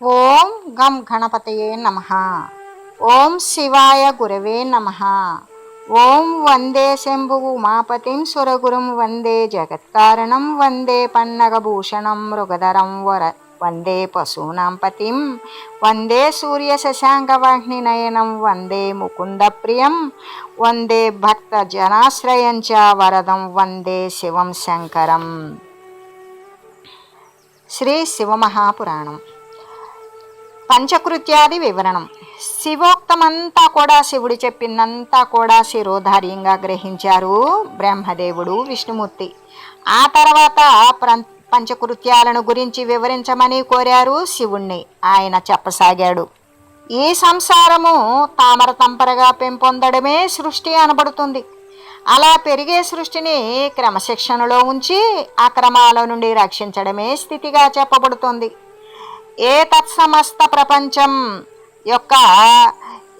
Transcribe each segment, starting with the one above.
ఓం గం గణపతయే నమ. ఓం శివాయ గురవే నమ. ఓం వందే శంభు ఉమాపతిం సురగురుం వందే జగత్కారణం వందే పన్నగభూషణం మృగధరం వర వందే పశూనాం పతిం. వందే సూర్య శశాంకవాహినయనం వందే ముకుంద ప్రియం. వందే భక్త జనాశ్రయం చ వరదం వందే శివం శంకరం. శ్రీ శివమహాపురాణం పంచకృత్యాది వివరణం. శివోక్తమంతా కూడా శివుడు చెప్పిందంతా కూడా శిరోధార్యంగా గ్రహించారు బ్రహ్మదేవుడు విష్ణుమూర్తి. ఆ తర్వాత పంచకృత్యాలను గురించి వివరించమని కోరారు శివుణ్ణి. ఆయన చెప్పసాగాడు. ఈ సంసారము తామర తంపరగా పెంపొందడమే సృష్టి అనబడుతుంది. అలా పెరిగే సృష్టిని క్రమశిక్షణలో ఉంచి అక్రమాల నుండి రక్షించడమే స్థితిగా చెప్పబడుతుంది. ఏ తత్సమస్త ప్రపంచం యొక్క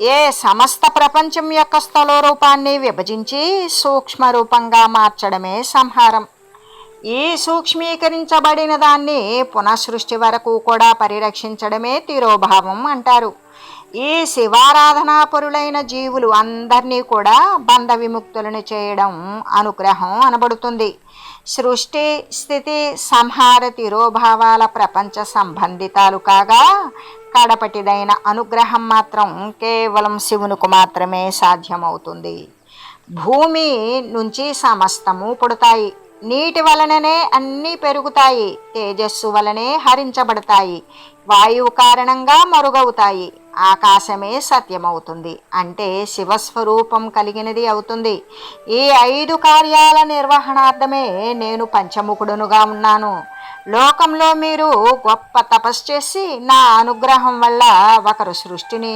ఏ సమస్త ప్రపంచం యొక్క స్థల రూపాన్ని విభజించి సూక్ష్మ రూపంగా మార్చడమే సంహారం. ఈ సూక్ష్మీకరించబడిన దాన్ని పునఃసృష్టి వరకు కూడా పరిరక్షించడమే తిరోభావం అంటారు. ఈ శివారాధనాపరులైన జీవులు అందరినీ కూడా బంధ విముక్తులను చేయడం అనుగ్రహం అనబడుతుంది. సృష్టి స్థితి సంహార తిరోభావాల ప్రపంచ సంబంధితాలు కాగా కడపటిదైన అనుగ్రహం మాత్రం కేవలం శివునికి మాత్రమే సాధ్యమవుతుంది. భూమి నుంచి సమస్తము పుడతాయి. నీటి వలననే అన్నీ పెరుగుతాయి. తేజస్సు వలనే హరించబడతాయి. వాయువు కారణంగా మరుగవుతాయి. ఆకాశమే సత్యమవుతుంది. అంటే శివస్వరూపం కలిగినది అవుతుంది. ఈ ఐదు కార్యాల నిర్వహణార్థమే నేను పంచముఖుడునుగా ఉన్నాను. లోకంలో మీరు గొప్ప తపస్సు చేసి నా అనుగ్రహం వల్ల ఒకరు సృష్టిని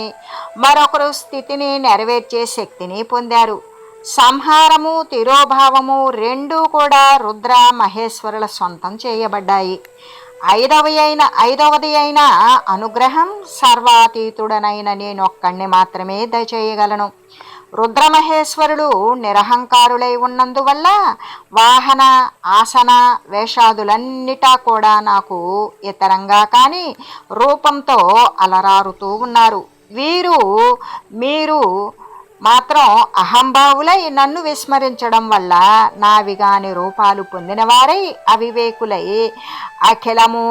మరొకరు స్థితిని నెరవేర్చే శక్తిని పొందారు. సంహారము తిరోభావము రెండూ కూడా రుద్ర మహేశ్వరుల సొంతం చేయబడ్డాయి. ఐదవి అయిన ఐదవది అయిన అనుగ్రహం సర్వాతీతుడనైన నేనొక్కడిని మాత్రమే దయచేయగలను. రుద్రమహేశ్వరుడు నిరహంకారులై ఉన్నందువల్ల వాహన ఆసన వేషాదులన్నిటా కూడా నాకు ఇతరంగా కానీ రూపంతో అలరారుతూ ఉన్నారు. వీరు మీరు మాత్రం అహంభావులై నన్ను విస్మరించడం వల్ల నావిగాని రూపాలు పొందినవారై అవివేకులై అఖిలము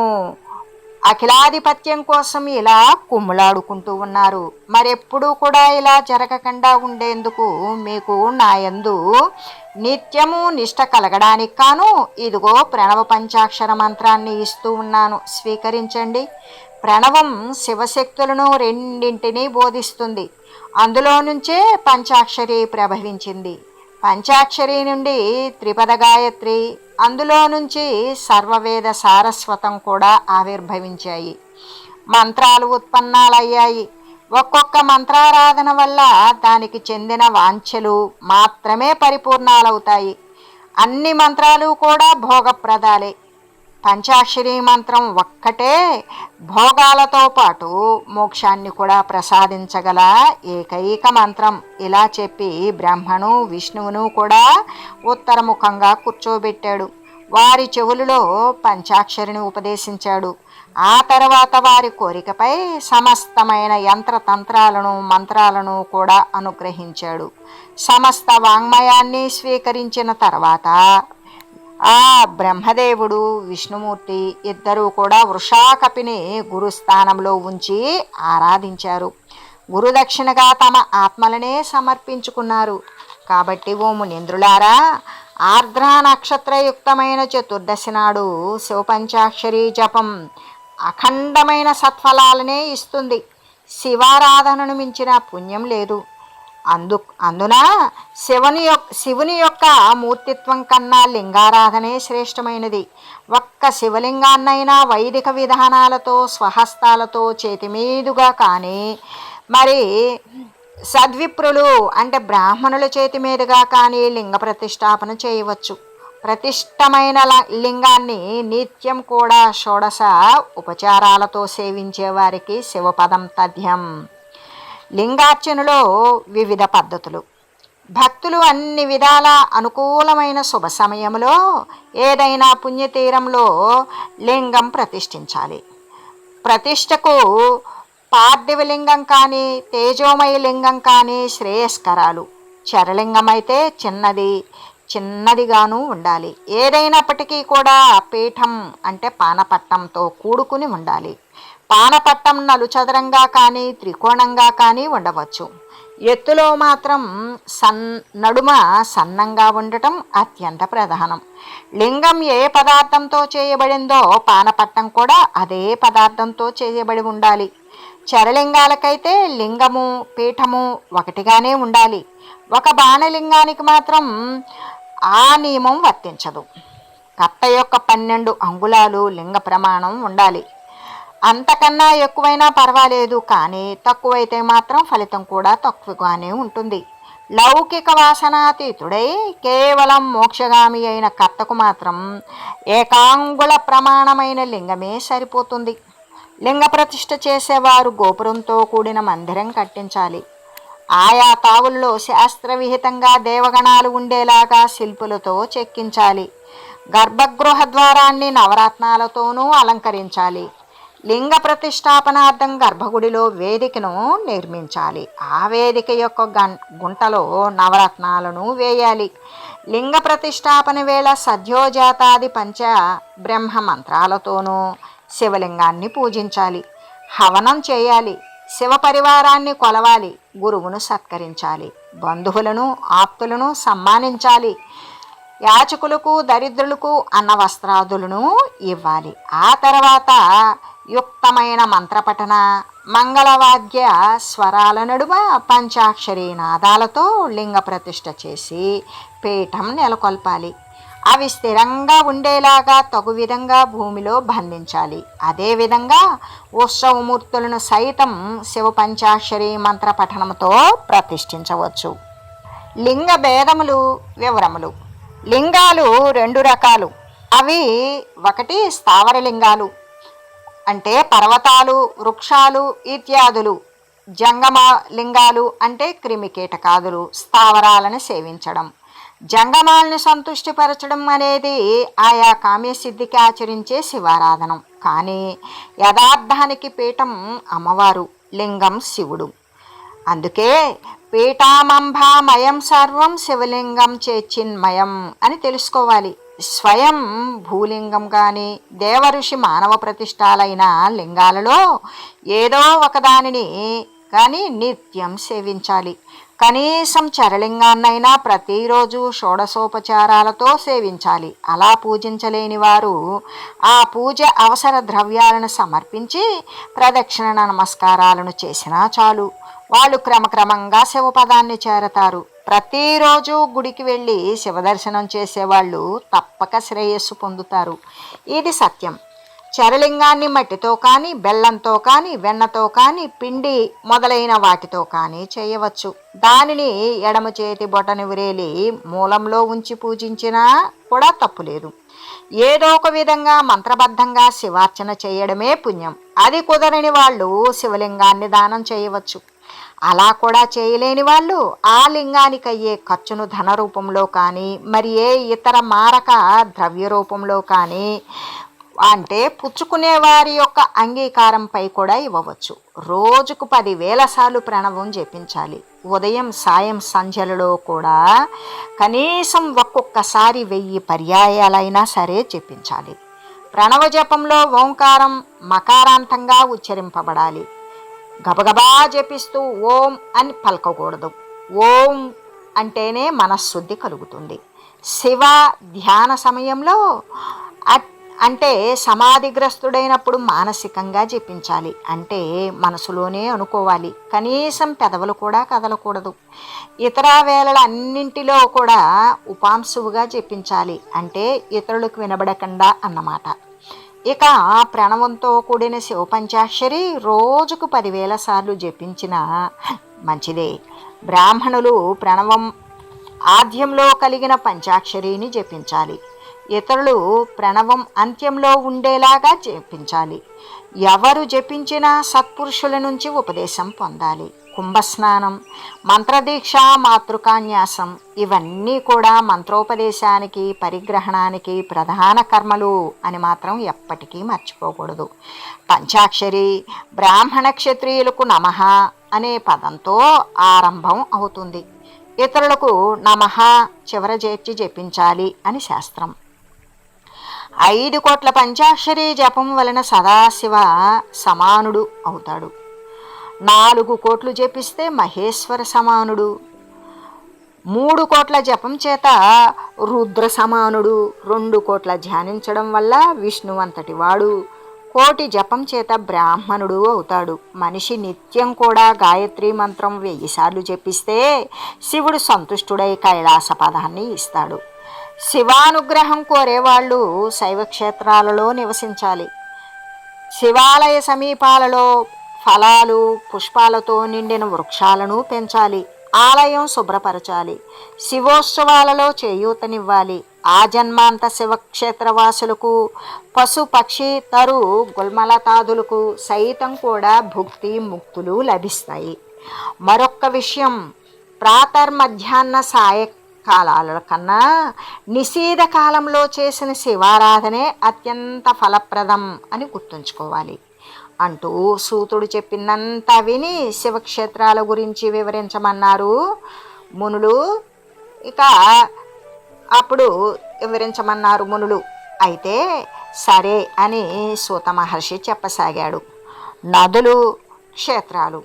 అఖిలాధిపత్యం కోసం ఇలా కుమ్ములాడుకుంటూ ఉన్నారు. మరెప్పుడూ కూడా ఇలా జరగకుండా ఉండేందుకు మీకు నా యందు నిత్యము నిష్ట కలగడానికి కాను ఇదిగో ప్రణవ పంచాక్షర మంత్రాన్ని ఇస్తూ ఉన్నాను. స్వీకరించండి. ప్రణవం శివశక్తులను రెండింటినీ బోధిస్తుంది. అందులో నుంచే పంచాక్షరి ప్రభవించింది. పంచాక్షరి నుండి త్రిపద గాయత్రి అందులో నుంచి సర్వవేద సారస్వతం కూడా ఆవిర్భవించాయి. మంత్రాలు ఉత్పన్నాలయ్యాయి. ఒక్కొక్క మంత్రారాధన వల్ల దానికి చెందిన వాంఛలు మాత్రమే పరిపూర్ణాలవుతాయి. అన్ని మంత్రాలు కూడా భోగప్రదాలే. పంచాక్షరి మంత్రం ఒక్కటే భోగాలతో పాటు మోక్షాన్ని కూడా ప్రసాదించగల ఏకైక మంత్రం. ఇలా చెప్పి బ్రహ్మను విష్ణువును కూడా ఉత్తరముఖంగా కూర్చోబెట్టాడు. వారి చెవులలో పంచాక్షరిని ఉపదేశించాడు. ఆ తర్వాత వారి కోరికపై సమస్తమైన యంత్రతంత్రాలను మంత్రాలను కూడా అనుగ్రహించాడు. సమస్త వాంగ్మయాన్ని స్వీకరించిన తర్వాత ఆ బ్రహ్మదేవుడు విష్ణుమూర్తి ఇద్దరూ కూడా వృషాకపిని గురుస్థానంలో ఉంచి ఆరాధించారు. గురుదక్షిణగా తమ ఆత్మలనే సమర్పించుకున్నారు. కాబట్టి ఓ మునింద్రులారా ఆర్ద్ర నక్షత్రయుక్తమైన చతుర్దశి నాడు శివపంచాక్షరి జపం అఖండమైన సత్ఫలాలనే ఇస్తుంది. శివారాధనను మించిన పుణ్యం లేదు. అందు అందున శివుని యొక్క శివుని యొక్క మూర్తిత్వం కన్నా లింగారాధనే శ్రేష్టమైనది. ఒక్క శివలింగాన్నైనా వైదిక విధానాలతో స్వహస్తాలతో చేతిమీదుగా కానీ మరి సద్విప్రులు అంటే బ్రాహ్మణుల చేతి మీదుగా కానీ లింగ ప్రతిష్టాపన చేయవచ్చు. ప్రతిష్టమైన లింగాన్ని నిత్యం కూడా షోడశ ఉపచారాలతో సేవించే వారికి శివపదం తథ్యం. లింగార్చనలో వివిధ పద్ధతులు. భక్తులు అన్ని విధాల అనుకూలమైన శుభ సమయంలో ఏదైనా పుణ్యతీరంలో లింగం ప్రతిష్ఠించాలి. ప్రతిష్టకు పార్థివ లింగం కానీ తేజోమయ లింగం కానీ శ్రేయస్కరాలు. చరలింగం అయితే చిన్నది చిన్నదిగాను ఉండాలి. ఏదైనప్పటికీ కూడా పీఠం అంటే పానపట్టంతో కూడుకుని ఉండాలి. పానపట్టం నలుచదరంగా కానీ త్రికోణంగా కానీ ఉండవచ్చు. ఎత్తులో మాత్రం సన్ నడుమ సన్నంగా ఉండటం అత్యంత ప్రధానం. లింగం ఏ పదార్థంతో చేయబడిందో పానపట్టం కూడా అదే పదార్థంతో చేయబడి ఉండాలి. చరలింగాలకైతే లింగము పీఠము ఒకటిగానే ఉండాలి. ఒక బాణలింగానికి మాత్రం ఆ నియమం వర్తించదు. కత్త యొక్క పన్నెండు అంగుళాలు లింగ ప్రమాణం ఉండాలి. అంతకన్నా ఎక్కువైనా పర్వాలేదు కానీ తక్కువైతే మాత్రం ఫలితం కూడా తక్కువగానే ఉంటుంది. లౌకిక వాసనాతీతుడై కేవలం మోక్షగామి అయిన కర్తకు మాత్రం ఏకాంగుళ ప్రమాణమైన లింగమే సరిపోతుంది. లింగ ప్రతిష్ఠ చేసేవారు గోపురంతో కూడిన మందిరం కట్టించాలి. ఆయా తావుల్లో శాస్త్రవిహితంగా దేవగణాలు ఉండేలాగా శిల్పులతో చెక్కించాలి. గర్భగృహ ద్వారాన్ని నవరత్నాలతోనూ అలంకరించాలి. లింగ ప్రతిష్టాపనార్థం గర్భగుడిలో వేదికను నిర్మించాలి. ఆ వేదిక యొక్క గం గుంటలో నవరత్నాలను వేయాలి. లింగ ప్రతిష్టాపన వేళ సద్యోజాతాది పంచ బ్రహ్మ మంత్రాలతోనూ శివలింగాన్ని పూజించాలి. హవనం చేయాలి. శివ పరివారాన్ని కొలవాలి. గురువును సత్కరించాలి. బంధువులను ఆప్తులను సమ్మానించాలి యాచకులకు దరిద్రులకు అన్న వస్త్రాదులను ఇవ్వాలి. ఆ తర్వాత యుక్తమైన మంత్రపఠన మంగళవాద్య స్వరాల నడుమ పంచాక్షరి నాదాలతో లింగ ప్రతిష్ట చేసి పీఠం నెలకొల్పాలి. అవి స్థిరంగా ఉండేలాగా తగు విధంగా భూమిలో బంధించాలి. అదేవిధంగా ఉత్సవమూర్తులను సైతం శివ పంచాక్షరి మంత్ర పఠనంతో ప్రతిష్ఠించవచ్చు. లింగ భేదములు వివరములు. లింగాలు రెండు రకాలు. అవి ఒకటి స్థావర లింగాలు అంటే పర్వతాలు వృక్షాలు ఇత్యాదులు జంగమ లింగాలు అంటే క్రిమి కీటకాదులు స్థావరాలను సేవించడం. జంగమాలను సంతుష్టిపరచడం అనేది ఆయా కామ్యసిద్ధికి ఆచరించే శివారాధనం. కానీ యథార్థానికి పీఠం అమ్మవారు లింగం శివుడు. అందుకే పీఠామంభామయం సర్వం శివలింగం చేచిన్మయం అని తెలుసుకోవాలి. స్వయం భూలింగం కానీ దేవఋషి మానవ ప్రతిష్టాలైన లింగాలలో ఏదో ఒకదానిని కానీ నిత్యం సేవించాలి. కనీసం చరలింగాన్నైనా ప్రతిరోజు షోడశోపచారాలతో సేవించాలి. అలా పూజించలేని వారు ఆ పూజ అవసర ద్రవ్యాలను సమర్పించి ప్రదక్షిణ నమస్కారాలను చేసినా చాలు. వాళ్ళు క్రమక్రమంగా శివపదాన్ని చేరతారు. ప్రతిరోజు గుడికి వెళ్ళి శివదర్శనం చేసేవాళ్ళు తప్పక శ్రేయస్సు పొందుతారు. ఇది సత్యం. చరలింగాన్ని మట్టితో కానీ బెల్లంతో కానీ వెన్నతో కానీ పిండి మొదలైన వాటితో కానీ చేయవచ్చు. దానిని ఎడమ చేతి బొటని విరేలి మూలంలో ఉంచి పూజించినా కూడా తప్పులేదు ఏదో ఒక విధంగా మంత్రబద్ధంగా శివార్చన చేయడమే పుణ్యం. అది కుదరని వాళ్ళు శివలింగాన్ని దానం చేయవచ్చు. అలా కూడా చేయలేని వాళ్ళు ఆ లింగానికి అయ్యే ఖర్చును ధన రూపంలో కానీ మరి ఏ ఇతర మారక ద్రవ్య రూపంలో కానీ అంటే పుచ్చుకునే వారి యొక్క అంగీకారంపై కూడా ఇవ్వవచ్చు. రోజుకు పదివేల సార్లు ప్రణవం జపించాలి. ఉదయం సాయం సంధ్యలలో కూడా కనీసం ఒక్కొక్కసారి వెయ్యి పర్యాయాలైనా సరే జపించాలి. ప్రణవ జపంలో ఓంకారం మకారాంతంగా ఉచ్చరింపబడాలి. గబగబా జపిస్తూ ఓం అని పలకకూడదు. ఓం అంటేనే మనశ్శుద్ధి కలుగుతుంది. శివ ధ్యాన సమయంలో అట్- అంటే సమాధిగ్రస్తుడైనప్పుడు మానసికంగా జపించాలి. అంటే మనసులోనే అనుకోవాలి. కనీసం పెదవులు కూడా కదలకూడదు. ఇతర వేళల అన్నింటిలో కూడా ఉపాంశువుగా జపించాలి. అంటే ఇతరులకు వినబడకుండా అన్నమాట. ఇక ప్రణవంతో కూడిన శివపంచాక్షరి రోజుకు పదివేల సార్లు జపించిన మంచిదే. బ్రాహ్మణులు ప్రణవం ఆద్యంలో కలిగిన పంచాక్షరిని జపించాలి. ఇతరులు ప్రణవం అంత్యంలో ఉండేలాగా జపించాలి. ఎవరు జపించినా సత్పురుషుల నుంచి ఉపదేశం పొందాలి. కుంభస్నానం మంత్రదీక్ష మాతృకాన్యాసం ఇవన్నీ కూడా మంత్రోపదేశానికి పరిగ్రహణానికి ప్రధాన కర్మలు అని మాత్రం ఎప్పటికీ మర్చిపోకూడదు. పంచాక్షరి బ్రాహ్మణ క్షత్రియులకు నమః అనే పదంతో ఆరంభం అవుతుంది. ఇతరులకు నమః చివర చేర్చి జపించాలి అని శాస్త్రం. ఐదు కోట్ల పంచాక్షరి జపం వలన సదాశివ సమానుడు అవుతాడు. నాలుగు కోట్లు జపిస్తే మహేశ్వర సమానుడు. మూడు కోట్ల జపం చేత రుద్ర సమానుడు. రెండు కోట్ల ధ్యానించడం వల్ల విష్ణువంతటి వాడు. కోటి జపం చేత బ్రాహ్మణుడు అవుతాడు. మనిషి నిత్యం కూడా గాయత్రి మంత్రం వెయ్యిసార్లు జపిస్తే శివుడు సంతుష్టుడై కైలాస పదాన్ని ఇస్తాడు. శివానుగ్రహం కోరేవాళ్ళు శైవ క్షేత్రాలలో నివసించాలి. శివాలయ సమీపాలలో ఫలాలు పుష్పాలతో నిండిన వృక్షాలను పెంచాలి. ఆలయం శుభ్రపరచాలి. శివోత్సవాలలో చేయూతనివ్వాలి. ఆ జన్మాంత శివక్షేత్రవాసులకు పశు పక్షి తరు గుల్మలతాదులకు సైతం కూడా భుక్తి ముక్తులు లభిస్తాయి. మరొక్క విషయం ప్రాతర్ మధ్యాహ్న కన్నా నిషేధ కాలంలో చేసిన శివారాధనే అత్యంత ఫలప్రదం అని గుర్తుంచుకోవాలి. అంటూ సూతుడు చెప్పినంత విని శివక్షేత్రాల గురించి వివరించమన్నారు. మునులు ఇక అప్పుడు వివరించమన్నారు మునులు. అయితే సరే అని సూత మహర్షి చెప్పసాగాడు. నదులు క్షేత్రాలు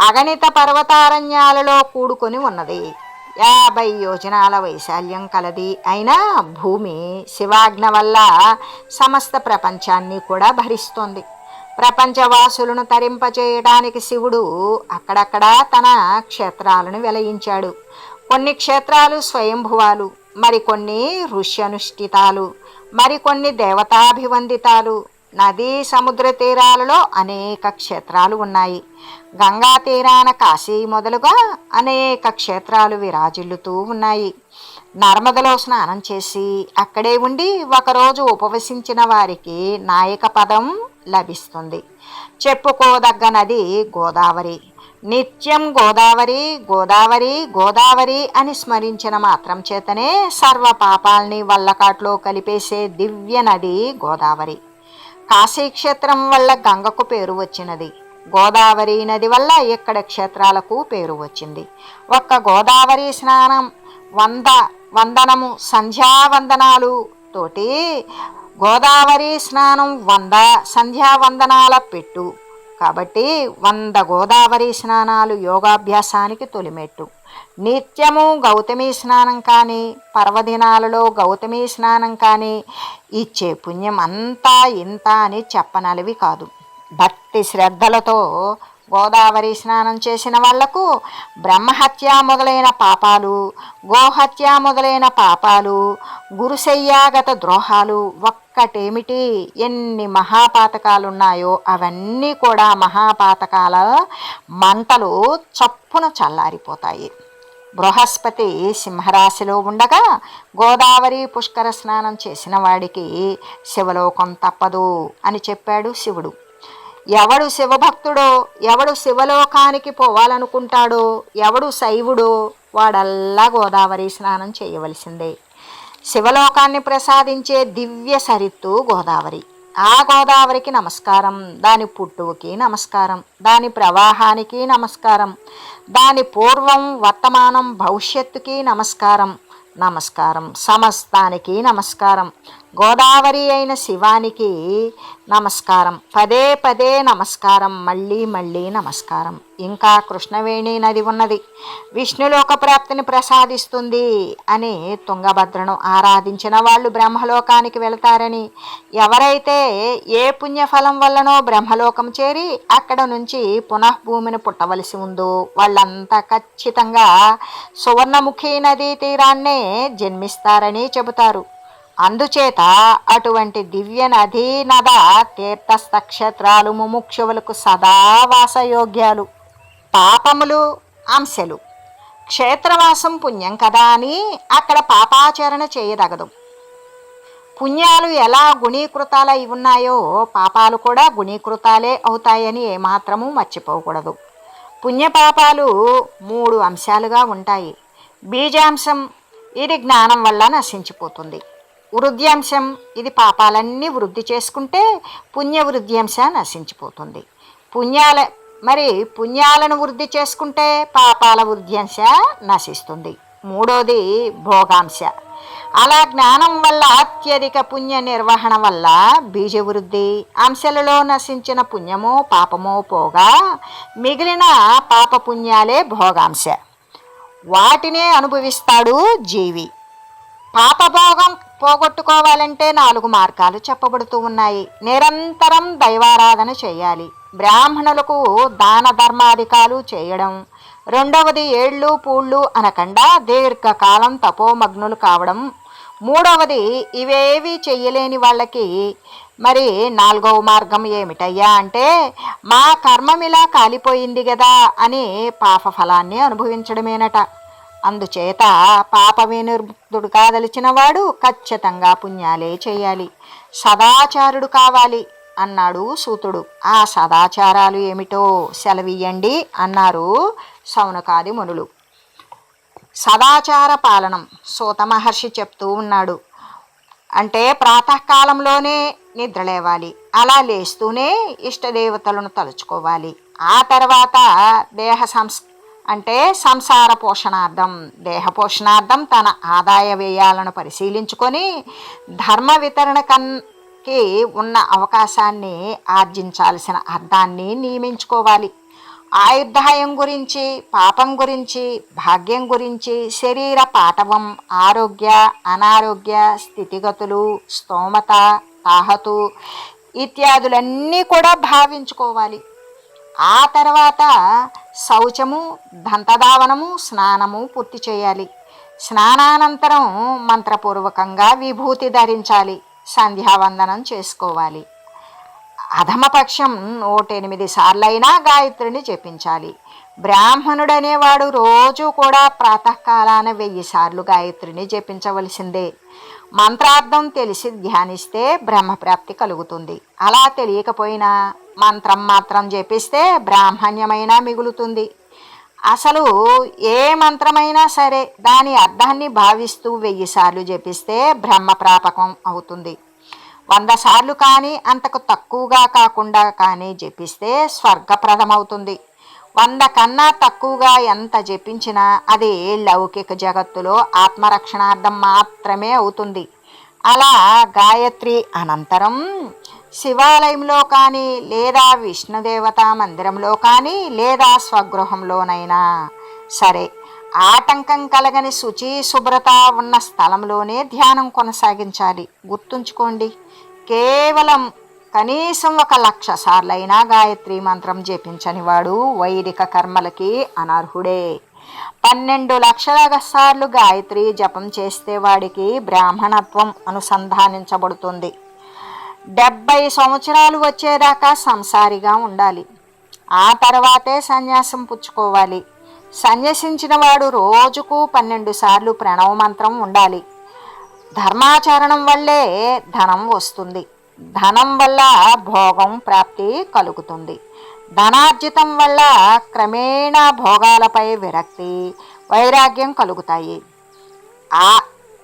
అగణిత పర్వతారణ్యాలలో కూడుకొని ఉన్నది యాభై యోజనాల వైశాల్యం కలది. అయినా భూమి శివాజ్ఞ వల్ల సమస్త ప్రపంచాన్ని కూడా భరిస్తోంది. ప్రపంచవాసులను తరింపచేయడానికి శివుడు అక్కడక్కడ తన క్షేత్రాలను వెలయించాడు. కొన్ని క్షేత్రాలు స్వయంభువాలు మరికొన్ని ఋష్యనుష్ఠితాలు మరికొన్ని దేవతాభివందితాలు. నదీ సముద్ర తీరాలలో అనేక క్షేత్రాలు ఉన్నాయి. గంగా తీరాన కాశీ మొదలుగా అనేక క్షేత్రాలు విరాజిల్లుతూ ఉన్నాయి. నర్మదలో స్నానం చేసి అక్కడే ఉండి ఒకరోజు ఉపవసించిన వారికి నాయక పదం లభిస్తుంది. చెప్పుకోదగ్గ నది గోదావరి. నిత్యం గోదావరి గోదావరి గోదావరి అని స్మరించిన మాత్రం చేతనే సర్వ పాపాల్ని వల్లకాట్లో కలిపేసే దివ్య నది గోదావరి. కాశీక్షేత్రం వల్ల గంగకు పేరు వచ్చినది. గోదావరి నది వల్ల ఇక్కడ క్షేత్రాలకు పేరు వచ్చింది? ఒక్క గోదావరి స్నానం వంద వందనము సంధ్యావందనాలు తోటి గోదావరి స్నానం వంద సంధ్యావందనాల పెట్టు. కాబట్టి వంద గోదావరి స్నానాలు యోగాభ్యాసానికి తొలిమెట్టు. నిత్యము గౌతమి స్నానం కానీ పర్వదినాలలో గౌతమి స్నానం కానీ ఇచ్చే పుణ్యం అంతా ఇంత అని చెప్పనలివి కాదు. భక్తి శ్రద్ధలతో గోదావరి స్నానం చేసిన వాళ్ళకు బ్రహ్మహత్య మొదలైన పాపాలు గోహత్య మొదలైన పాపాలు గురుశయ్యాగత ద్రోహాలు ఒక్కటేమిటి? ఎన్ని మహాపాతకాలున్నాయో అవన్నీ కూడా మహాపాతకాల మంటలు చప్పున చల్లారిపోతాయి. బృహస్పతి సింహరాశిలో ఉండగా గోదావరి పుష్కర స్నానం చేసిన వాడికి శివలోకం తప్పదు అని చెప్పాడు శివుడు. ఎవడు శివభక్తుడో ఎవడు శివలోకానికి పోవాలనుకుంటాడో ఎవడు శైవుడో వాడల్లా గోదావరి స్నానం చేయవలసిందే. శివలోకాన్ని ప్రసాదించే దివ్య సరిత్తు గోదావరి. ఆ గోదావరికి నమస్కారం దాని పుట్టువుకి నమస్కారం దాని ప్రవాహానికి నమస్కారం దాని పూర్వం వర్తమానం భవిష్యత్తుకి నమస్కారం నమస్కారం సమస్తానికి నమస్కారం గోదావరి అయిన శివానికి నమస్కారం. పదే పదే నమస్కారం మళ్ళీ మళ్ళీ నమస్కారం. ఇంకా కృష్ణవేణి నది ఉన్నది. విష్ణులోక ప్రాప్తిని ప్రసాదిస్తుంది అని తుంగభద్రను ఆరాధించిన వాళ్ళు బ్రహ్మలోకానికి వెళతారని. ఎవరైతే ఏ పుణ్యఫలం వల్లనో బ్రహ్మలోకం చేరి అక్కడ నుంచి పునఃభూమిని పుట్టవలసి ఉందో వాళ్ళంతా ఖచ్చితంగా సువర్ణముఖి నదీ తీరాన్నే జన్మిస్తారని చెబుతారు. అందుచేత అటువంటి దివ్య నదీ నద ముముక్షువులకు సదా వాసయోగ్యాలు. పాపములు అంశలు. క్షేత్రవాసం పుణ్యం కదా అని అక్కడ పాపాచరణ చేయదగదు. పుణ్యాలు ఎలా గుణీకృతాలై ఉన్నాయో పాపాలు కూడా గుణీకృతాలే అవుతాయని ఏమాత్రము మర్చిపోకూడదు. పుణ్యపాపాలు మూడు అంశాలుగా ఉంటాయి. బీజాంశం ఇది జ్ఞానం వల్ల నశించిపోతుంది. వృద్ధ్యాంశం. ఇది పాపాలన్నీ వృద్ధి చేసుకుంటే పుణ్య వృద్ధ్యాంశ నశించిపోతుంది. పుణ్యాల మరి పుణ్యాలను వృద్ధి చేసుకుంటే పాపాల వృద్ధ్యాంశ నశిస్తుంది. మూడోది భోగాంశ. అలా జ్ఞానం వల్ల అత్యధిక పుణ్య నిర్వహణ వల్ల బీజ వృద్ధి అంశలలో నశించిన పుణ్యమో పాపమో పోగా మిగిలిన పాప పుణ్యాలే భోగాంశ. వాటినే అనుభవిస్తాడు జీవి. పాపభోగం పోగొట్టుకోవాలంటే నాలుగు మార్గాలు చెప్పబడుతూ ఉన్నాయి. నిరంతరం దైవారాధన చేయాలి. బ్రాహ్మణులకు దాన ధర్మాధికాలు చేయడం. రెండవది ఏళ్ళు పూళ్ళు అనకుండా దీర్ఘకాలం తపోమగ్నులు కావడం. మూడవది ఇవేవి చెయ్యలేని వాళ్ళకి మరి నాలుగవ మార్గం ఏమిటయ్యా అంటే మా కర్మం ఇలా కాలిపోయింది కదా అని పాప ఫలాన్ని అనుభవించడమేనట. అందుచేత పాప వినిర్ముక్తుడు కాదలిచిన వాడు ఖచ్చితంగా పుణ్యాలే చేయాలి. సదాచారుడు కావాలి అన్నాడు సూతుడు. ఆ సదాచారాలు ఏమిటో సెలవియ్యండి అన్నారు సౌనకాది మునులు. సదాచార పాలనం సూత మహర్షి చెప్తూ ఉన్నాడు. అంటే ప్రాతకాలంలోనే నిద్రలేవాలి అలా లేస్తూనే ఇష్టదేవతలను తలుచుకోవాలి. ఆ తర్వాత దేహ సంస్ అంటే సంసార పోషణార్థం దేహ పోషణార్థం తన ఆదాయ వ్యయాలను పరిశీలించుకొని ధర్మ వితరణ కన్కి ఉన్న అవకాశాన్ని ఆర్జించాల్సిన అర్థాన్ని నియమించుకోవాలి. ఆయుర్దాయం గురించి పాపం గురించి భాగ్యం గురించి శరీర పాటవం ఆరోగ్య అనారోగ్య స్థితిగతులు స్తోమత తాహతు ఇత్యాదులన్నీ కూడా భావించుకోవాలి. ఆ తర్వాత శౌచము దంతధావనము స్నానము పూర్తి చేయాలి. స్నానానంతరం మంత్రపూర్వకంగా విభూతి ధరించాలి. సంధ్యావందనం చేసుకోవాలి. అధమపక్షం నూటెనిమిది సార్లైనా గాయత్రిని జపించాలి. బ్రాహ్మణుడనేవాడు రోజు కూడా ప్రాతకాలాన వెయ్యి సార్లు గాయత్రిని జపించవలసిందే. మంత్రార్థం తెలిసి ధ్యానిస్తే బ్రహ్మప్రాప్తి కలుగుతుంది. అలా తెలియకపోయినా మంత్రం మాత్రం జపిస్తే బ్రాహ్మణ్యమైనా మిగులుతుంది. అసలు ఏ మంత్రమైనా సరే దాని అర్థాన్ని భావిస్తూ వెయ్యి సార్లు జపిస్తే బ్రహ్మప్రాపకం అవుతుంది. వంద సార్లు కానీ అంతకు తక్కువగా కాకుండా కానీ జపిస్తే స్వర్గప్రదమవుతుంది. వంద కన్నా తక్కువగా ఎంత జపించినా అది లౌకిక జగత్తులో ఆత్మరక్షణార్థం మాత్రమే అవుతుంది. అలా గాయత్రి అనంతరం శివాలయంలో కానీ లేదా విష్ణుదేవత మందిరంలో కానీ లేదా స్వగృహంలోనైనా సరే ఆటంకం కలగని శుచి శుభ్రత ఉన్న స్థలంలోనే ధ్యానం కొనసాగించాలి. గుర్తుంచుకోండి కేవలం కనీసం ఒక లక్ష సార్లైనా గాయత్రి మంత్రం జపించని వాడు వైదిక కర్మలకి అనర్హుడే. పన్నెండు లక్షల సార్లు గాయత్రి జపం చేస్తే వాడికి బ్రాహ్మణత్వం అనుసంధానించబడుతుంది. డెబ్బై సంవత్సరాలు వచ్చేదాకా సంసారిగా ఉండాలి. ఆ తర్వాతే సన్యాసం పుచ్చుకోవాలి. సన్యసించిన వాడు రోజుకు పన్నెండు సార్లు ప్రణవ మంత్రం ఉండాలి. ధర్మాచరణం వల్లే ధనం వస్తుంది. ధనం వల్ల భోగం ప్రాప్తి కలుగుతుంది. ధనార్జితం వల్ల క్రమేణా భోగాలపై విరక్తి వైరాగ్యం కలుగుతాయి. ఆ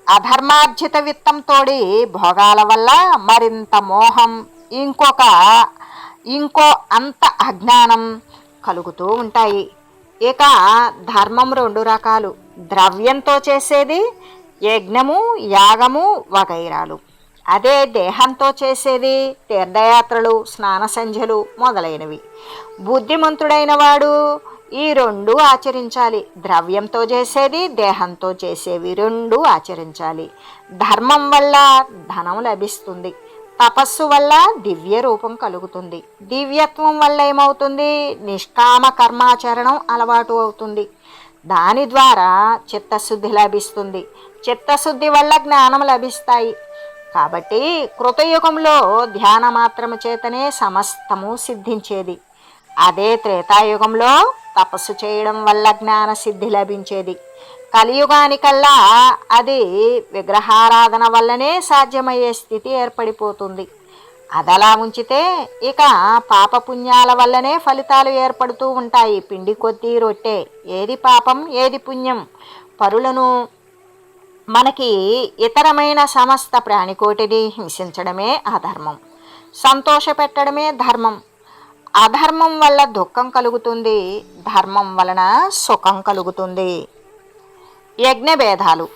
అధర్మార్జిత విత్తంతోడి భోగాల వల్ల మరింత మోహం ఇంకొక ఇంకో అంత అజ్ఞానం కలుగుతూ ఉంటాయి. ఇక ధర్మం రెండు రకాలు. ద్రవ్యంతో చేసేది యజ్ఞము యాగము వగైరాలు. అదే దేహంతో చేసేది తీర్థయాత్రలు స్నాన సంధ్యలు మొదలైనవి. బుద్ధిమంతుడైన వాడు ఈ రెండు ఆచరించాలి. ద్రవ్యంతో చేసేది దేహంతో చేసేవి రెండు ఆచరించాలి. ధర్మం వల్ల ధనం లభిస్తుంది. తపస్సు వల్ల దివ్య రూపం కలుగుతుంది. దివ్యత్వం వల్ల ఏమవుతుంది? నిష్కామ కర్మాచరణం అలవాటు అవుతుంది. దాని ద్వారా చిత్తశుద్ధి లభిస్తుంది. చిత్తశుద్ధి వల్ల జ్ఞానం లభిస్తాయి. కాబట్టి కృతయుగంలో ధ్యాన మాత్రము చేతనే సమస్తము సిద్ధించేది. అదే త్రేతాయుగంలో తపస్సు చేయడం వల్ల జ్ఞాన సిద్ధి లభించేది. కలియుగానికల్లా అది విగ్రహారాధన వల్లనే సాధ్యమయ్యే స్థితి ఏర్పడిపోతుంది. అదలా ఉంచితే ఇక పాపపుణ్యాల వల్లనే ఫలితాలు ఏర్పడుతూ ఉంటాయి. పిండి కొద్దీ రొట్టె ఏది పాపం ఏది పుణ్యం. పరులను మనకి ఇతరమైన సమస్త ప్రాణికోటిని హింసించడమే అధర్మం. సంతోషపెట్టడమే ధర్మం. అధర్మం వల్ల దుఃఖం కలుగుతుంది ధర్మం వలన సుఖం కలుగుతుంది. యజ్ఞభేదాలు.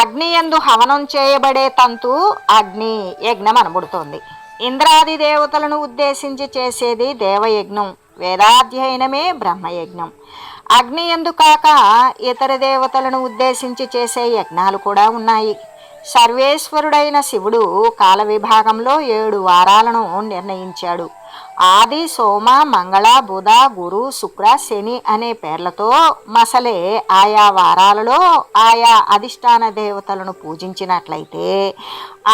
అగ్ని ఎందు హవనం చేయబడే తంతు అగ్ని యజ్ఞం అనబడుతోంది. ఇంద్రాది దేవతలను ఉద్దేశించి చేసేది దేవయజ్ఞం. వేదాధ్యయనమే బ్రహ్మయజ్ఞం. అగ్ని ఎందు కాక ఇతర దేవతలను ఉద్దేశించి చేసే యజ్ఞాలు కూడా ఉన్నాయి. సర్వేశ్వరుడైన శివుడు కాల విభాగంలో ఏడు వారాలను నిర్ణయించాడు. ఆది సోమ మంగళ బుధ గురు శుక్ర శని అనే పేర్లతో మసలే ఆయా వారాలలో ఆయా అధిష్టాన దేవతలను పూజించినట్లయితే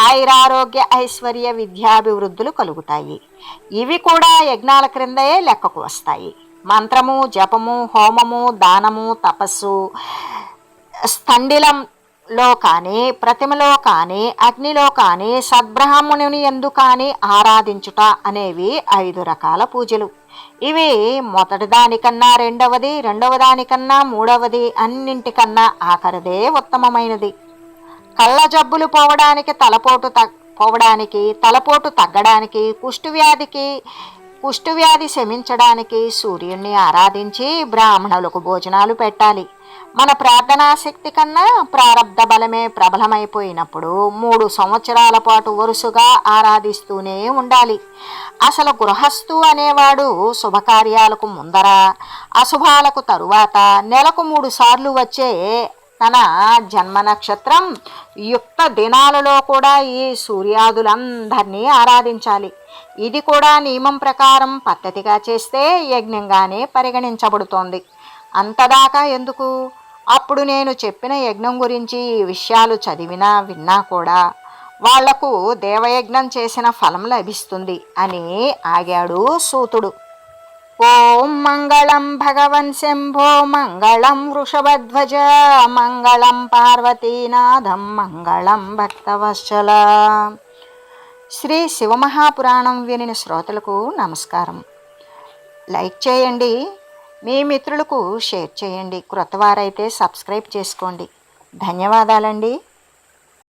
ఆయురారోగ్య ఐశ్వర్య విద్యాభివృద్ధులు కలుగుతాయి. ఇవి కూడా యజ్ఞాల క్రిందే లెక్కకు వస్తాయి. మంత్రము జపము హోమము దానము తపస్సు. స్థండిలంలో కానీ ప్రతిమలో కానీ అగ్నిలో కానీ సద్బ్రాహ్మణుని ఎందు కానీ ఆరాధించుట అనేవి ఐదు రకాల పూజలు. ఇవి మొదటి దానికన్నా రెండవది రెండవ దానికన్నా మూడవది అన్నింటికన్నా ఆఖరిదే ఉత్తమమైనది. కళ్ళ జబ్బులు పోవడానికి తలపోటు తగ్ పోవడానికి తలపోటు తగ్గడానికి కుష్ఠవ్యాధికి కుష్ఠవ్యాధి శమించడానికి సూర్యుణ్ణి ఆరాధించి బ్రాహ్మణులకు భోజనాలు పెట్టాలి. మన ప్రార్థనాశక్తి కన్నా ప్రారంధ బలమే ప్రబలమైపోయినప్పుడు మూడు సంవత్సరాల పాటు వరుసగా ఆరాధిస్తూనే ఉండాలి. అసలు గృహస్థు అనేవాడు శుభకార్యాలకు ముందర అశుభాలకు తరువాత నెలకు మూడు సార్లు వచ్చే తన జన్మ నక్షత్రం యుక్త దినాలలో కూడా ఈ సూర్యాదులందరినీ ఆరాధించాలి. ఇది కూడా నియమం ప్రకారం పద్ధతిగా చేస్తే యజ్ఞంగానే పరిగణించబడుతోంది. అంతదాకా ఎందుకు? అప్పుడు నేను చెప్పిన యజ్ఞం గురించి ఈ విషయాలు చదివినా విన్నా కూడా వాళ్ళకు దేవయజ్ఞం చేసిన ఫలం లభిస్తుంది అని ఆగాడు సూతుడు. ఓం మంగళం భగవన్ శంభో మంగళం వృషభధ్వజ మంగళం పార్వతీనాథం మంగళం భక్తవత్సల. శ్రీ శివమహాపురాణం వినిన శ్రోతలకు నమస్కారం. లైక్ చేయండి మీ మిత్రులకు షేర్ చేయండి క్రొత్తవారైతే సబ్స్క్రైబ్ చేసుకోండి. ధన్యవాదాలండి.